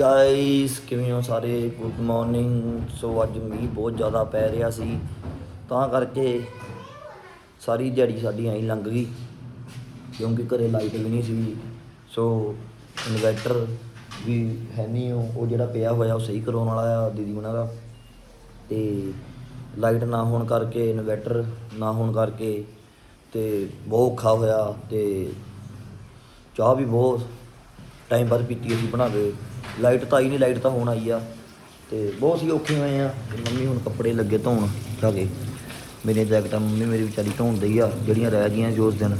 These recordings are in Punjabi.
ਗਾਇਸ ਕਿਵੇਂ ਹੋ ਸਾਰੇ? ਗੁੱਡ ਮਾਰਨਿੰਗ ਸੋ ਅੱਜ ਮੀਂਹ ਬਹੁਤ ਜ਼ਿਆਦਾ ਪੈ ਰਿਹਾ ਸੀ। ਤਾਂ ਕਰਕੇ ਸਾਰੀ ਦਿਹਾੜੀ ਸਾਡੀ ਐਂ ਲੰਘ ਗਈ, ਕਿਉਂਕਿ ਘਰੇ ਲਾਈਟ ਵੀ ਨਹੀਂ ਸੀ ਸੋ ਇਨਵਰਟਰ ਵੀ ਹੈ ਨਹੀਂ, ਉਹ ਉਹ ਜਿਹੜਾ ਪਿਆ ਹੋਇਆ, ਉਹ ਸਹੀ ਕਰਾਉਣ ਵਾਲਾ ਆ, ਦੀਦੀ ਉਹਨਾਂ ਦਾ। ਤੇ ਲਾਈਟ ਨਾ ਹੋਣ ਕਰਕੇ ਇਨਵਰਟਰ ਨਾ ਹੋਣ ਕਰਕੇ ਤੇ ਬਹੁਤ ਔਖਾ ਹੋਇਆ ਤੇ ਚਾਹ ਵੀ ਬਹੁਤ ਟਾਈਮ ਬਾਅਦ ਪੀਤੀ ਅਸੀਂ ਬਣਾ ਕੇ। ਲਾਈਟ ਤਾਂ ਆਈ ਨਹੀਂ, ਲਾਈਟ ਤਾਂ ਹੁਣ ਆਈ ਆ। ਤੇ ਬਹੁਤ ਹੀ ਔਖੇ ਹੋਏ ਆ। ਮੰਮੀ ਹੁਣ ਕੱਪੜੇ ਲੱਗੇ ਧੋਣ, ਜਾ ਕੇ। ਮੇਰੀਆਂ ਜੈਕਟਾਂ ਮੰਮੀ ਮੇਰੀ ਵਿਚਾਰੀ ਧੋਣ ਦਈ ਆ, ਜਿਹੜੀਆਂ ਰਹਿ ਗਈਆਂ ਜੋ ਉਸ ਦਿਨ।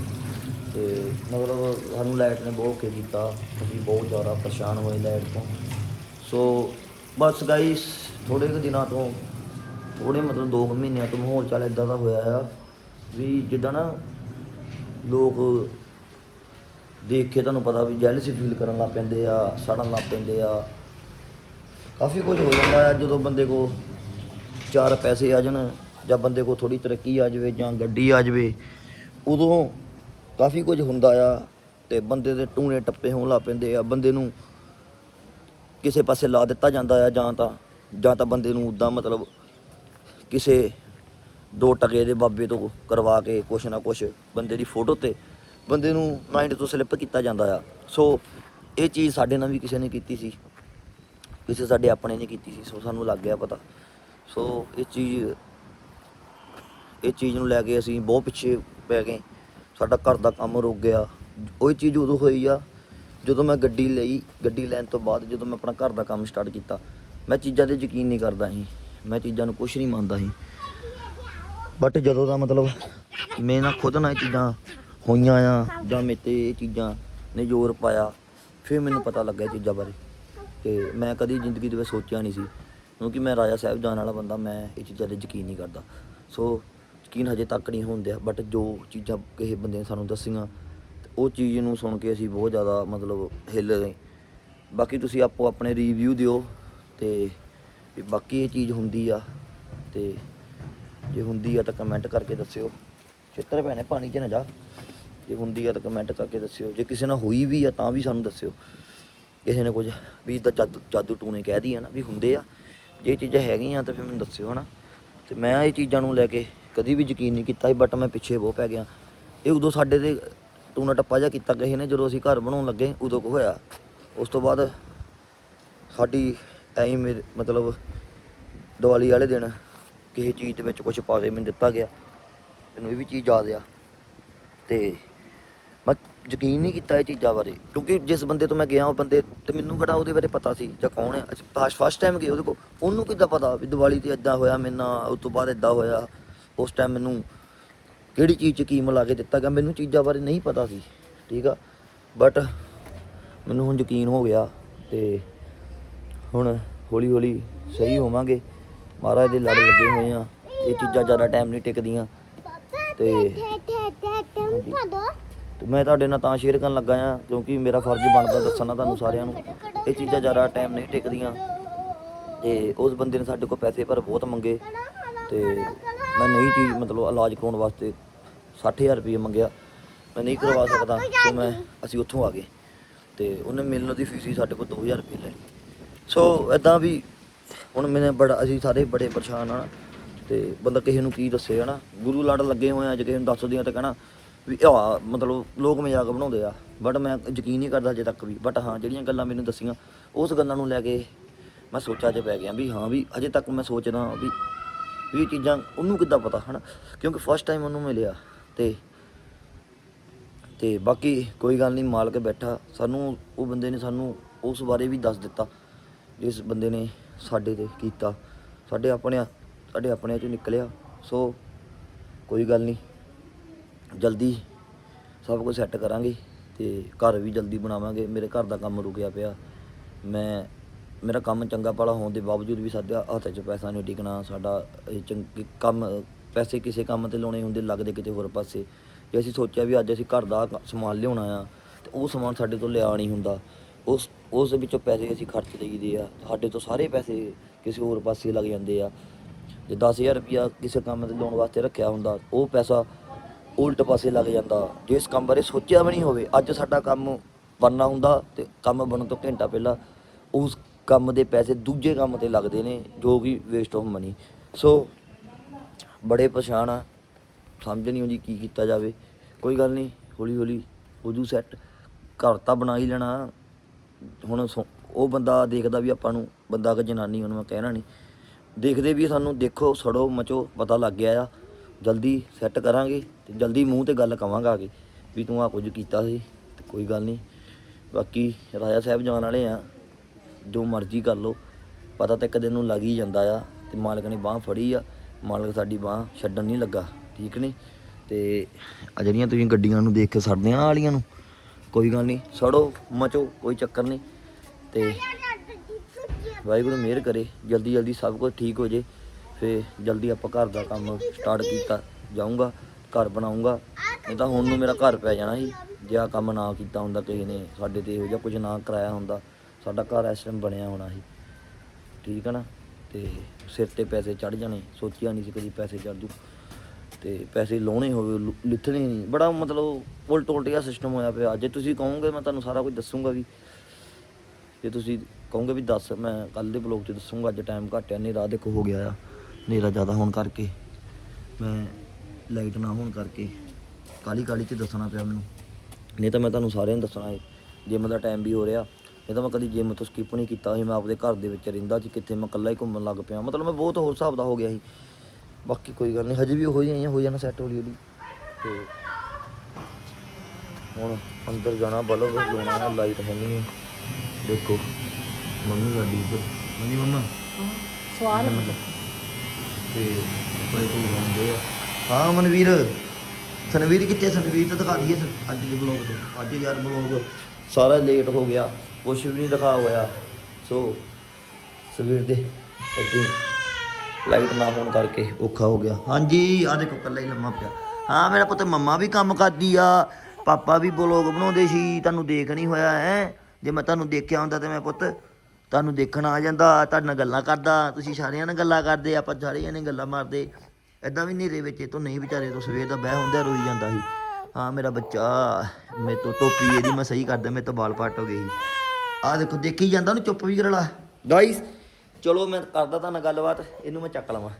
ਤੇ ਮਤਲਬ ਸਾਨੂੰ ਲਾਈਟ ਨੇ ਬਹੁਤ ਔਖੇ ਕੀਤਾ। ਅਸੀਂ ਬਹੁਤ ਜ਼ਿਆਦਾ ਪਰੇਸ਼ਾਨ ਹੋਏ ਲਾਈਟ ਤੋਂ। ਸੋ ਬਸ ਗਾਈਸ ਥੋੜੇ ਕੁ ਦਿਨਾਂ ਤੋਂ ਥੋੜੇ ਮਤਲਬ 2 ਮਹੀਨਿਆਂ ਤੋਂ ਮਾਹੌਲ ਚੱਲ ਇਦਾਂ ਦਾ ਹੋਇਆ ਆ, ਵੀ ਜਿੱਦਾਂ ਨਾ ਲੋਕ ਦੇਖ ਕੇ ਤੁਹਾਨੂੰ ਪਤਾ ਵੀ ਜੈਲਸੀ ਫੀਲ ਕਰਨ ਲੱਗ ਪੈਂਦੇ ਆ, ਸੜਨ ਲੱਗ ਪੈਂਦੇ ਆ। ਕਾਫੀ ਕੁਝ ਹੋ ਜਾਂਦਾ ਆ, ਜਦੋਂ ਬੰਦੇ ਕੋ ਚਾਰ ਪੈਸੇ ਆ ਜਾਣ ਜਾਂ ਬੰਦੇ ਕੋ ਥੋੜੀ ਤਰੱਕੀ ਆ ਜਾਵੇ ਜਾਂ ਗੱਡੀ ਆ ਜਾਵੇ, ਉਦੋਂ ਕਾਫੀ ਕੁਝ ਹੁੰਦਾ ਆ ਤੇ ਬੰਦੇ ਦੇ ਟੂਣੇ ਟੱਪੇ ਹੋਣ ਲੱਗ ਪੈਂਦੇ ਆ। ਬੰਦੇ ਨੂੰ ਕਿਸੇ ਪਾਸੇ ਲਾ ਦਿੱਤਾ ਜਾਂਦਾ ਆ ਜਾਂ ਤਾਂ ਜਾਂ ਤਾਂ ਬੰਦੇ ਨੂੰ ਉਦਾਂ ਮਤਲਬ ਕਿਸੇ ਦੋ ਟਕੇ ਦੇ ਬਾਬੇ ਤੋਂ ਕਰਵਾ ਕੇ ਕੁਛ ਨਾ ਕੁਛ ਬੰਦੇ ਦੀ ਫੋਟੋ ਤੇ ਬੰਦੇ ਨੂੰ ਮਾਈਂਡ ਤੋਂ ਸਲਿੱਪ ਕੀਤਾ ਜਾਂਦਾ ਆ। ਸੋ ਇਹ ਚੀਜ਼ ਸਾਡੇ ਨਾਲ ਵੀ ਕਿਸੇ ਨੇ ਕੀਤੀ ਸੀ। ਕਿਸੇ ਸਾਡੇ ਆਪਣੇ ਨੇ ਕੀਤੀ ਸੀ। ਸੋ ਸਾਨੂੰ ਲੱਗ ਗਿਆ ਪਤਾ। ਸੋ ਇਹ ਚੀਜ਼ ਇਹ ਚੀਜ਼ ਨੂੰ ਲੈ ਕੇ ਅਸੀਂ ਬਹੁਤ ਪਿੱਛੇ ਪੈ ਗਏ। ਸਾਡਾ ਘਰ ਦਾ ਕੰਮ ਰੁਕ ਗਿਆ। ਉਹ ਚੀਜ਼ ਉਦੋਂ ਹੋਈ ਆ, ਜਦੋਂ ਮੈਂ ਗੱਡੀ ਲਈ, ਗੱਡੀ ਲੈਣ ਤੋਂ ਬਾਅਦ ਜਦੋਂ ਮੈਂ ਆਪਣਾ ਘਰ ਦਾ ਕੰਮ ਸਟਾਰਟ ਕੀਤਾ। ਮੈਂ ਚੀਜ਼ਾਂ ਤੇ ਯਕੀਨ ਨਹੀਂ ਕਰਦਾ ਸੀ। ਮੈਂ ਚੀਜ਼ਾਂ ਨੂੰ ਕੁਝ ਨਹੀਂ ਮੰਨਦਾ ਸੀ। ਬਟ ਜਦੋਂ ਦਾ ਮਤਲਬ ਮੈਂ ਨਾ ਖੁਦ ਨਾਲ ਇਹ ਚੀਜ਼ਾਂ ਹੋਈਆਂ ਆ। ਜਾਂ ਮੇਰੇ ਤੇ ਇਹ ਚੀਜ਼ਾਂ ਨੇ ਜ਼ੋਰ ਪਾਇਆ। ਫਿਰ ਮੈਨੂੰ ਪਤਾ ਲੱਗਾ ਇਹ ਚੀਜ਼ਾਂ ਬਾਰੇ ਤੇ ਮੈਂ ਕਦੀ ਜ਼ਿੰਦਗੀ ਦੇ ਵਿੱਚ ਸੋਚਿਆ ਨਹੀਂ ਸੀ। ਕਿਉਂਕਿ ਮੈਂ ਰਾਜਾ ਸਾਹਿਬ ਜਾਣ ਵਾਲਾ ਬੰਦਾ ਮੈਂ ਇਹ ਚੀਜ਼ਾਂ ਤੇ ਯਕੀਨ ਨਹੀਂ ਕਰਦਾ। ਸੋ ਯਕੀਨ ਹਜੇ ਤੱਕ ਨਹੀਂ ਹੁੰਦਿਆ ਬਟ ਜੋ ਚੀਜ਼ਾਂ ਕਿਸੇ ਬੰਦੇ ਨੇ ਸਾਨੂੰ ਦੱਸੀਆਂ ਉਹ ਚੀਜ਼ ਨੂੰ ਸੁਣ ਕੇ ਅਸੀਂ ਬਹੁਤ ਜ਼ਿਆਦਾ ਮਤਲਬ ਹਿੱਲ ਗਏ। ਬਾਕੀ ਤੁਸੀਂ ਆਪੋ ਆਪਣੇ ਰਿਵਿਊ ਦਿਓ ਤੇ ਬਾਕੀ ਇਹ ਚੀਜ਼ ਹੁੰਦੀ ਆ ਤੇ ਜੇ ਹੁੰਦੀ ਆ ਤਾਂ ਕਮੈਂਟ ਕਰਕੇ ਦੱਸਿਓ। ਚਿੱਤਰ ਭੈਣੇ ਪਾਣੀ 'ਚ ਨਾ ਜਾ। ਜੇ ਹੁੰਦੀ ਆ ਤਾਂ ਕਮੈਂਟ ਕਰਕੇ ਦੱਸਿਓ, ਜੇ ਕਿਸੇ ਨਾਲ ਹੋਈ ਵੀ ਆ ਤਾਂ ਵੀ ਸਾਨੂੰ ਦੱਸਿਓ। ਕਿਸੇ ਨੇ ਕੁਝ, ਵੀ ਇਦਾਂ ਜਾਦੂ ਜਾਦੂ ਟੂਣੇ ਕਹਿ ਦੀ ਆ ਨਾ ਵੀ ਹੁੰਦੇ ਆ, ਜੇ ਇਹ ਚੀਜ਼ਾਂ ਹੈਗੀਆਂ ਤਾਂ ਫਿਰ ਮੈਨੂੰ ਦੱਸਿਓ ਹਨਾ। ਤੇ ਮੈਂ ਇਹ ਚੀਜ਼ਾਂ ਨੂੰ ਲੈ ਕੇ ਕਦੀ ਵੀ ਯਕੀਨ ਨਹੀਂ ਕੀਤਾ ਸੀ ਬਟ ਮੈਂ ਪਿੱਛੇ ਬਹੁਤ ਪੈ ਗਿਆ। ਇਹ ਉਦੋਂ ਸਾਡੇ ਤੇ ਟੂਣਾ ਟੱਪਾ ਜਿਹਾ ਕੀਤਾ ਕਿਸੇ ਨੇ, ਜਦੋਂ ਅਸੀਂ ਘਰ ਬਣਾਉਣ ਲੱਗੇ, ਉਦੋਂ ਕੁ ਹੋਇਆ। ਉਸ ਤੋਂ ਬਾਅਦ ਸਾਡੀ ਐਂ ਹੀ ਮਤਲਬ ਦੀਵਾਲੀ ਵਾਲੇ ਦਿਨ ਕਿਸੇ ਚੀਜ਼ ਦੇ ਵਿੱਚ ਕੁਝ ਪਾ ਕੇ ਮੈਨੂੰ ਦਿੱਤਾ ਗਿਆ। ਮੈਨੂੰ ਇਹ ਵੀ ਚੀਜ਼ ਯਾਦ ਆ। ਤੇ ਯਕੀਨ ਨਹੀਂ ਕੀਤਾ ਇਹ ਚੀਜ਼ਾਂ ਬਾਰੇ। ਕਿਉਂਕਿ ਜਿਸ ਬੰਦੇ ਤੋਂ ਮੈਂ ਗਿਆ ਉਹ ਬੰਦੇ ਤੇ ਮੈਨੂੰ ਕਿਹੜਾ ਉਹਦੇ ਬਾਰੇ ਪਤਾ ਸੀ ਜਾਂ ਕੌਣ ਹੈ? ਅਸੀਂ ਫਸਟ ਟਾਈਮ ਗਏ ਉਹਦੇ ਕੋਲ। ਉਹਨੂੰ ਕਿੱਦਾਂ ਪਤਾ ਵੀ ਦੀਵਾਲੀ ਤੇ ਇਦਾਂ ਹੋਇਆ ਮੇਰੇ ਨਾਲ ਉਸ ਤੋਂ ਬਾਅਦ ਇਦਾਂ ਹੋਇਆ? ਉਸ ਟਾਈਮ ਮੈਨੂੰ ਕਿਹੜੀ ਚੀਜ਼ 'ਚ ਕੀ ਮਿਲਾ ਕੇ ਦਿੱਤਾ ਗਿਆ ਮੈਨੂੰ ਚੀਜ਼ਾਂ ਬਾਰੇ ਨਹੀਂ ਪਤਾ ਸੀ ਠੀਕ ਆ? ਬਟ ਮੈਨੂੰ ਹੁਣ ਯਕੀਨ ਹੋ ਗਿਆ ਤੇ ਹੁਣ ਹੌਲੀ ਹੌਲੀ ਸਹੀ ਹੋਵਾਂਗੇ। ਮਹਾਰਾਜ ਦੇ ਲੜ ਲੱਗੇ ਹੋਏ ਆ। ਇਹ ਚੀਜ਼ਾਂ ਜ਼ਿਆਦਾ ਟਾਈਮ ਨਹੀਂ ਟਿਕਦੀਆਂ। ਤੇ ਤੇ ਮੈਂ ਤੁਹਾਡੇ ਨਾਲ ਤਾਂ ਸ਼ੇਅਰ ਕਰਨ ਲੱਗਾ ਆ ਕਿਉਂਕਿ ਮੇਰਾ ਫਰਜ਼ ਬਣਦਾ ਦੱਸਣਾ ਤੁਹਾਨੂੰ ਸਾਰਿਆਂ ਨੂੰ। ਇਹ ਚੀਜ਼ਾਂ ਜ਼ਿਆਦਾ ਟਾਈਮ ਨਹੀਂ ਟਿਕਦੀਆਂ। ਤੇ ਉਸ ਬੰਦੇ ਨੇ ਸਾਡੇ ਕੋਲ ਪੈਸੇ ਪਰ ਬਹੁਤ ਮੰਗੇ। ਤੇ ਮੈਂ ਨਹੀਂ ਚੀਜ਼ ਮਤਲਬ ਇਲਾਜ ਕਰਾਉਣ ਵਾਸਤੇ 60000 ਰੁਪਏ ਮੰਗਿਆ। ਮੈਂ ਨਹੀਂ ਕਰਵਾ ਸਕਦਾ ਸੋ ਮੈਂ, ਅਸੀਂ ਉੱਥੋਂ ਆ ਗਏ। ਤੇ ਉਹਨੇ ਮਿਲਣ ਦੀ ਫੀਸ ਹੀ ਸਾਡੇ ਕੋਲ 2000 ਰੁਪਏ ਲੈਣੀ ਸੋ ਇਦਾਂ ਵੀ ਹੁਣ ਮੈਨੇ ਬੜਾ, ਅਸੀਂ ਸਾਰੇ ਬੜੇ ਪਰੇਸ਼ਾਨ ਆ। ਤੇ ਬੰਦਾ ਕਿਸੇ ਨੂੰ ਕੀ ਦੱਸੇ, ਹਨਾ? ਗੁਰੂ ਲੜ ਲੱਗੇ ਹੋਏ ਆ, ਜੇ ਕਿਸੇ ਨੂੰ ਦੱਸ ਦਿਆਂ ਤਾਂ ਕਹਿਣਾ ਵੀ ਆ, ਮਤਲਬ ਲੋਕ ਮਜ਼ਾਕ ਬਣਾਉਂਦੇ ਆ ਬਟ ਮੈਂ ਯਕੀਨ ਨਹੀਂ ਕਰਦਾ ਅਜੇ ਤੱਕ ਵੀ ਬਟ ਹਾਂ, ਜਿਹੜੀਆਂ ਗੱਲਾਂ ਮੈਨੂੰ ਦੱਸੀਆਂ, ਉਸ ਗੱਲਾਂ ਨੂੰ ਲੈ ਕੇ ਮੈਂ ਸੋਚਾਂ 'ਚ ਪੈ ਗਿਆ ਵੀ ਹਾਂ, ਵੀ ਅਜੇ ਤੱਕ ਮੈਂ ਸੋਚਦਾ ਵੀ ਵੀ ਇਹ ਚੀਜ਼ਾਂ ਉਹਨੂੰ ਕਿੱਦਾਂ ਪਤਾ, ਹਨਾ? ਕਿਉਂਕਿ ਫਸਟ ਟਾਈਮ ਉਹਨੂੰ ਮਿਲਿਆ ਤੇ ਤੇ ਬਾਕੀ ਕੋਈ ਗੱਲ ਨਹੀਂ, ਮਾਲਕ ਬੈਠਾ, ਸਾਨੂੰ, ਉਹ ਬੰਦੇ ਨੇ ਸਾਨੂੰ ਉਸ ਬਾਰੇ ਵੀ ਦੱਸ ਦਿੱਤਾ, ਜਿਸ ਬੰਦੇ ਨੇ ਸਾਡੇ ਤੇ ਕੀਤਾ, ਸਾਡੇ ਆਪਣੇ ਸਾਡੇ ਆਪਣੇ ਚੋਂ ਨਿਕਲਿਆ ਸੋ ਕੋਈ ਗੱਲ ਨਹੀਂ। ਜਲਦੀ ਸਭ ਕੁਝ ਸੈੱਟ ਕਰਾਂਗੇ ਤੇ ਘਰ ਵੀ ਜਲਦੀ ਬਣਾਵਾਂਗੇ। ਮੇਰੇ ਘਰ ਦਾ ਕੰਮ ਰੁਕਿਆ ਪਿਆ। ਮੈਂ, ਮੇਰਾ ਕੰਮ ਚੰਗਾ ਭਲਾ ਹੋਣ ਦੇ ਬਾਵਜੂਦ ਵੀ ਸਾਡੇ ਹੱਥ 'ਚ ਪੈਸਾ ਨਹੀਂ ਟਿਕਣਾ। ਸਾਡਾ ਇਹ ਚੰਗੀ ਕੰਮ, ਪੈਸੇ ਕਿਸੇ ਕੰਮ ਤੇ ਲਾਉਣੇ ਹੁੰਦੇ, ਲੱਗਦੇ ਕਿਤੇ ਹੋਰ ਪਾਸੇ। ਜੇ ਅਸੀਂ ਸੋਚਿਆ ਵੀ ਅੱਜ ਅਸੀਂ ਘਰ ਦਾ ਸਮਾਨ ਲਿਆਉਣਾ ਆ, ਤੇ ਉਹ ਸਮਾਨ ਸਾਡੇ ਤੋਂ ਲਿਆ ਨਹੀਂ ਹੁੰਦਾ। ਉਸ ਉਸ ਵਿੱਚੋਂ ਪੈਸੇ ਅਸੀਂ ਖਰਚ ਦੇਈਦੇ ਆ। ਸਾਡੇ ਤੋਂ ਸਾਰੇ ਪੈਸੇ ਕਿਸੇ ਹੋਰ ਪਾਸੇ ਲੱਗ ਜਾਂਦੇ ਆ। ਜੇ 10000 ਰੁਪਇਆ ਕਿਸੇ ਕੰਮ ਤੇ ਲਾਉਣ ਵਾਸਤੇ ਰੱਖਿਆ ਹੁੰਦਾ, ਉਹ ਪੈਸਾ ਉਲਟ ਪਾਸੇ ਲੱਗ ਜਾਂਦਾ। ਜੇ ਇਸ ਕੰਮ ਬਾਰੇ ਸੋਚਿਆ ਵੀ ਨਹੀਂ ਹੋਵੇ, ਅੱਜ ਸਾਡਾ ਕੰਮ ਬਣਨਾ ਹੁੰਦਾ ਤੇ ਕੰਮ ਬਣਨ ਤੋਂ ਘੰਟਾ ਪਹਿਲਾਂ ਉਸ ਕੰਮ ਦੇ ਪੈਸੇ ਦੂਜੇ ਕੰਮ ਤੇ ਲੱਗਦੇ ਨੇ, ਜੋ ਕਿ ਵੇਸਟ ਆਫ ਮਨੀ ਸੋ ਬੜੇ ਪਰੇਸ਼ਾਨ ਆ। ਸਮਝ ਨਹੀਂ ਆਉਂਦੀ ਕੀ ਕੀਤਾ ਜਾਵੇ। ਕੋਈ ਗੱਲ ਨਹੀਂ, ਹੌਲੀ ਹੌਲੀ ਹੋ ਜੂ ਸੈੱਟ ਘਰ ਤਾਂ ਬਣਾ ਹੀ ਲੈਣਾ। ਹੁਣ ਸੋ- ਉਹ ਬੰਦਾ ਦੇਖਦਾ ਵੀ ਆਪਾਂ ਨੂੰ, ਬੰਦਾ ਕਿ ਜਨਾਨੀ ਉਹਨੂੰ ਮੈਂ ਕਹਿਣਾ ਨਹੀਂ। ਦੇਖਦੇ ਵੀ ਸਾਨੂੰ ਦੇਖੋ, ਸੜੋ, ਮਚੋ, ਪਤਾ ਲੱਗ ਗਿਆ ਆ। ਜਲਦੀ ਸੈੱਟ ਕਰਾਂਗੇ। ਤੇ ਜਲਦੀ ਮੂੰਹ ਤੇ ਗੱਲ ਕਵਾਂਗਾ ਆ ਕੇ ਵੀ ਤੂੰ ਆ ਕੁਝ ਕੀਤਾ ਸੀ, ਤੇ ਕੋਈ ਗੱਲ ਨਹੀਂ। ਬਾਕੀ ਰਾਜਾ ਸਾਹਿਬ ਜਾਣ ਵਾਲੇ ਆ, ਜੋ ਮਰਜ਼ੀ ਕਰ ਲੋ ਪਤਾ ਤਾਂ ਇੱਕ ਦਿਨ ਨੂੰ ਲੱਗ ਹੀ ਜਾਂਦਾ ਆ, ਤੇ ਮਾਲਕ ਨੇ ਬਾਹ ਫੜੀ ਆ। ਮਾਲਕ ਸਾਡੀ ਬਾਹ ਛੱਡਣ ਨਹੀਂ ਲੱਗਾ, ਠੀਕ ਨਹੀਂ? ਤੇ ਆ ਜਿਹੜੀਆਂ ਤੁਸੀਂ ਗੱਡੀਆਂ ਨੂੰ ਦੇਖ ਕੇ ਸੜਦੇ ਆ ਵਾਲੀਆਂ ਨੂੰ, ਕੋਈ ਗੱਲ ਨਹੀਂ, ਸੜੋ, ਮਚੋ, ਕੋਈ ਚੱਕਰ ਨਹੀਂ। ਤੇ ਵਾਹਿਗੁਰੂ ਮਿਹਰ ਕਰੇ ਜਲਦੀ ਜਲਦੀ ਸਭ ਕੁਝ ਠੀਕ ਹੋ ਜੇ। ਫੇ ਜਲਦੀ ਆਪਾਂ ਘਰ ਦਾ ਕੰਮ ਸਟਾਰਟ ਕੀਤਾ ਜਾਊਂਗਾ। ਘਰ ਬਣਾਉਂਗਾ। ਨਹੀਂ ਤਾਂ ਹੁਣ ਨੂੰ ਮੇਰਾ ਘਰ ਪੈ ਜਾਣਾ ਸੀ। ਜੇ ਆ ਕੰਮ ਨਾ ਕੀਤਾ ਹੁੰਦਾ ਕਿਸੇ ਨੇ, ਸਾਡੇ ਤੇ ਇਹੋ ਜਿਹਾ ਕੁਝ ਨਾ ਕਰਾਇਆ ਹੁੰਦਾ। ਸਾਡਾ ਘਰ ਇਸ ਟਾਈਮ ਬਣਿਆ ਹੋਣਾ ਸੀ। ਠੀਕ ਹੈ ਨਾ? ਤੇ ਸਿਰ ਤੇ ਪੈਸੇ ਚੜ ਜਾਣੇ। ਸੋਚਿਆ ਨਹੀਂ ਸੀ ਕਦੀ ਪੈਸੇ ਚੜ ਜੂ। ਤੇ ਪੈਸੇ ਲਾਉਣੇ ਹੋਵੇ, ਲੁ- ਲਿੱਥਣੇ ਨਹੀਂ ਬੜਾ ਮਤਲਬ ਉਲਟ ਉਲਟ ਜਿਹਾ ਸਿਸਟਮ ਹੋਇਆ ਪਿਆ। ਜੇ ਤੁਸੀਂ ਕਹੋਗੇ, ਮੈਂ ਤੁਹਾਨੂੰ ਸਾਰਾ ਕੁਝ ਦੱਸੂਗਾ ਵੀ। ਜੇ ਤੁਸੀਂ ਕਹੋਗੇ ਵੀ ਦੱਸ, ਮੈਂ ਕੱਲ ਦੇ ਬਲੌਗ 'ਚ ਦੱਸੂਗਾ। ਅੱਜ ਟਾਈਮ ਘੱਟ ਆ, ਹਨੇਰਾ ਦੇਖੋ ਹੋ ਗਿਆ ਆ। ਹਨੇਰਾ ਜ਼ਿਆਦਾ ਹੋਣ ਕਰਕੇ। ਮੈਂ ਲਾਈਟ ਨਾ ਹੋਣ ਕਰਕੇ। ਕਾਲੀ ਕਾਲੀ 'ਚ ਦੱਸਣਾ ਪਿਆ ਮੈਨੂੰ। ਨਹੀਂ ਤਾਂ ਮੈਂ ਤੁਹਾਨੂੰ ਸਾਰਿਆਂ ਨੂੰ ਦੱਸਣਾ ਹੈ ਜਿਮ ਦਾ ਟਾਈਮ ਵੀ ਹੋ ਰਿਹਾ। ਇਹ ਤਾਂ ਮੈਂ ਕਦੀ ਜਿਮ ਤੋਂ ਸਕਿਪ ਨਹੀਂ ਕੀਤਾ ਸੀ ਮੈਂ ਆਪਦੇ ਘਰ ਦੇ ਵਿੱਚ ਰਹਿੰਦਾ ਸੀ ਕਿੱਥੇ ਮੈਂ ਇਕੱਲਾ ਹੀ ਘੁੰਮਣ ਲੱਗ ਪਿਆ। ਮਤਲਬ ਮੈਂ ਬਹੁਤ ਹੋਰ ਹਿਸਾਬ ਦਾ ਹੋ ਗਿਆ ਸੀ। ਬਾਕੀ ਕੋਈ ਗੱਲ ਨਹੀਂ ਹਜੇ ਵੀ ਹੋ ਜਾਈਆਂ ਹੋ ਜਾਣਾ ਸੈੱਟ ਹੌਲੀ ਹੌਲੀ ਤੇ ਹੁਣ ਅੰਦਰ ਜਾਣਾ ਬਲਬ ਲਾਉਣਾ ਹੈ ਲਾਈਟ ਹੈ ਨਹੀਂ। ਦੇਖੋ ਮੰਮੀ ਸਾਡੀ ਇੱਧਰ। ਮੰਮੀ। ਮੰਮਾ ਸਵਾਰ ਤੇ ਕੋਈ ਕੋਈ ਹੁੰਦੇ ਆ। ਹਾਂ ਮਨਵੀਰ। ਸਨਵੀਰ ਕਿੱਥੇ? ਸਨਵੀਰ ਤਾਂ ਦਿਖਾ ਦਈਏ ਸ- ਅੱਜ ਦੇ ਬਲੌਗ ਤੇ। ਅੱਜ ਯਾਰ ਬਲੌਗ ਸਾਰਾ ਲੇਟ ਹੋ ਗਿਆ। ਕੁਛ ਵੀ ਨਹੀਂ ਦਿਖਾ ਹੋਇਆ। ਸੋ ਸਵੇਰ ਦੇ ਅੱਗੇ ਲਾਈਟ ਨਾ ਹੋਣ ਕਰਕੇ ਔਖਾ ਹੋ ਗਿਆ। ਹਾਂਜੀ ਆ ਦੇਖੋ ਕੱਲਾ ਹੀ ਲੰਮਾ ਪਿਆ। ਹਾਂ, ਮੇਰਾ ਪੁੱਤ ਮੰਮਾ ਵੀ ਕੰਮ ਕਰਦੀ ਆ। ਪਾਪਾ ਵੀ ਬਲੌਗ ਬਣਾਉਂਦੇ ਸੀ। ਤੁਹਾਨੂੰ ਦੇਖ ਨਹੀਂ ਹੋਇਆ ਹੈ। ਜੇ ਮੈਂ ਤੁਹਾਨੂੰ ਦੇਖਿਆ ਹੁੰਦਾ ਤੇ ਮੈਂ ਪੁੱਤ ਤੁਹਾਨੂੰ ਦੇਖਣ ਆ ਜਾਂਦਾ। ਤੁਹਾਡੇ ਨਾਲ ਗੱਲਾਂ ਕਰਦਾ। ਤੁਸੀਂ ਸਾਰਿਆਂ ਨਾਲ ਗੱਲਾਂ ਕਰਦੇ। ਆਪਾਂ ਸਾਰਿਆਂ ਨੇ ਗੱਲਾਂ ਮਾਰਦੇ। ਐਦਾਂ ਵੀ ਨੇਰੇ ਵਿੱਚ, ਇਹ ਤੋਂ ਨਹੀਂ ਵਿਚਾਰੇ ਤੋਂ ਸਵੇਰ ਦਾ ਬਹਿ ਹੁੰਦਾ, ਰੋਈ ਜਾਂਦਾ ਸੀ। ਹਾਂ, ਮੇਰਾ ਬੱਚਾ, ਮੇਰੇ ਤੋਂ ਟੋਪੀ ਇਹਦੀ ਮੈਂ ਸਹੀ ਕਰਦਾ ਮੇਰੇ ਤੋਂ ਬਾਲ ਪੱਟ ਹੋ ਗਏ ਸੀ। ਆ ਦੇਖੋ, ਦੇਖੀ ਜਾਂਦਾ ਉਹਨੂੰ ਚੁੱਪ ਵੀ ਕਰ ਲਾ ਗਾਇਸ ਚਲੋ ਮੈਂ ਕਰਦਾ ਤਾਂ ਨਾਲ ਗੱਲਬਾਤ, ਇਹਨੂੰ ਮੈਂ ਚੱਕ ਲਵਾਂ।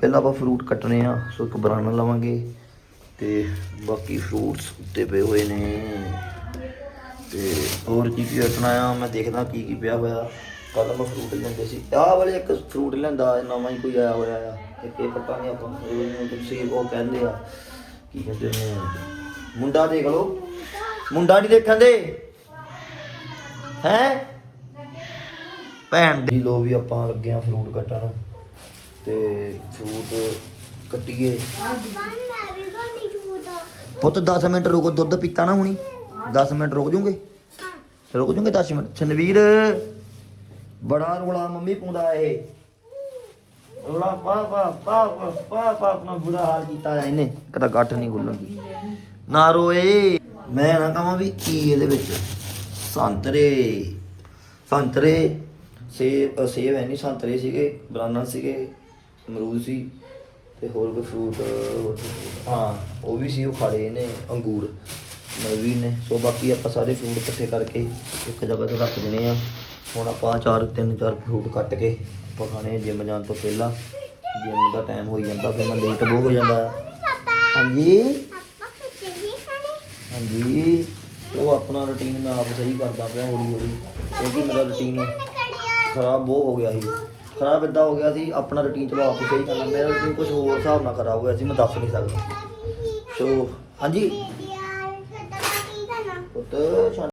ਪਹਿਲਾਂ ਆਪਾਂ ਫਰੂਟ ਕੱਟਣੇ ਆ, ਸੋ ਇੱਕ ਬਨਾਨਾ ਲਵਾਂਗੇ। ਤੇ ਬਾਕੀ ਫਰੂਟਸ ਉੱਤੇ ਪਏ ਹੋਏ ਨੇ। ਤੇ ਹੋਰ ਕੀ ਕੀ ਰੱਖਣਾ ਆ, ਮੈਂ ਦੇਖਦਾ ਕੀ ਕੀ ਪਿਆ ਹੋਇਆ। ਕੱਲ ਮੈਂ ਫਰੂਟ ਲੈਂਦੇ ਸੀ। ਆਹ ਵਾਲੇ ਇੱਕ ਫਰੂਟ ਲੈਂਦਾ, ਨਵਾਂ ਹੀ ਕੋਈ ਆਇਆ ਹੋਇਆ ਆ। ਇੱਕ ਇਹ ਕੱਟਾਂਗੇ ਆਪਾਂ ਉਹਨੂੰ ਤੁਸੀਂ ਉਹ ਕਹਿੰਦੇ ਆ, ਕੀ ਕਹਿੰਦੇ ਨੇ? ਮੁੰਡਾ ਦੇਖ ਲਓ। ਮੁੰਡਾ ਨਹੀਂ ਦੇਖਣ ਦੇ। ਹੈ? ਭੈਣ ਦੀ। ਲੋ ਵੀ ਆਪਾਂ ਲੱਗੇ ਆ ਫਰੂਟ ਕੱਟਣ। ਤੇ ਫਰੂਟ ਕੱਟੀਏ। ਪੁੱਤ 10 ਮਿੰਟ ਰੁਕੋ, ਦੁੱਧ ਪੀਤਾ ਨਾ ਹੁਣੀ। 10 ਮਿੰਟ ਰੁਕ ਜੂਗੇ? ਰੁਕ ਜੂਗੇ 10 ਮਿੰਟ? ਛਨਵੀਰ? ਬੜਾ ਰੋਲਾ ਮੰਮੀ ਪਾਉਂਦਾ ਇਹ। ਰੋਲਾ ਪਾ ਪਾ ਪਾ ਪਾ ਪਾ ਪਾ, ਆਪਣਾ ਬੁਰਾ ਹਾਲ ਕੀਤਾ ਇਹਨੇ। ਕਦਾ ਗੱਠ ਨਹੀਂ ਗੁੱਲਣਗੀ ਨਾ ਰੋਏ। ਮੈਂ ਨਾ ਕਹਾਂ ਵੀ ਕੀ ਇਹਦੇ ਵਿੱਚ। ਸੰਤਰੇ। ਸੰਤਰੇ। ਸੇਬ ਸੇਬ ਹੈ ਨਹੀਂ ਸੰਤਰੇ ਸੀਗੇ ਬਨਾਨਾ ਸੀਗੇ, ਅਮਰੂਦ ਸੀ, ਤੇ ਹੋਰ ਕੋਈ ਫਰੂਟ ਹਾਂ, ਉਹ ਵੀ ਸੀ, ਉਹ ਖਾਲੇ ਨੇ ਅੰਗੂਰ। ਨਵੀਂ ਨੇ, ਸੋ ਬਾਕੀ ਆਪਾਂ ਸਾਰੇ ਫਰੂਟ ਇਕੱਠੇ ਕਰਕੇ ਇੱਕ ਜਗ੍ਹਾ ਤੇ ਰੱਖ ਦੇਣੇ ਆ। ਹੁਣ ਆਪਾਂ ਚਾਰ, ਤਿੰਨ, ਚਾਰ ਫਰੂਟ ਕੱਟ ਕੇ ਆਪਾਂ ਜਿੰਮ ਜਾਣ ਤੋਂ ਪਹਿਲਾਂ। ਜਿੰਮ ਦਾ ਟਾਈਮ ਹੋਈ ਜਾਂਦਾ, ਫਿਰ ਮੈਂ ਲੇਟ ਬਹੁਤ ਹੋ ਜਾਂਦਾ। ਹਾਂਜੀ? ਹਾਂਜੀ। ਉਹ ਆਪਣਾ ਰੁਟੀਨ ਮੈਂ ਆਪ ਸਹੀ ਕਰਦਾ ਪਿਆ ਹੌਲੀ ਹੌਲੀ ਕਿਉਂਕਿ ਮੇਰਾ ਰੁਟੀਨ ਖਰਾਬ ਬਹੁਤ ਹੋ ਗਿਆ ਸੀ। ਖਰਾਬ ਇਦਾਂ ਹੋ ਗਿਆ ਸੀ, ਆਪਣਾ ਰੁਟੀਨ ਚਲੋ ਆਪ ਸਹੀ ਕਰਨਾ। ਮੇਰਾ ਰੁਟੀਨ ਕੁਝ ਹੋਰ ਹਿਸਾਬ ਨਾਲ ਖਰਾਬ ਹੋਇਆ ਸੀ, ਮੈਂ ਦੱਸ ਨਹੀਂ ਸਕਦਾ। ਸੋ ਹਾਂਜੀ?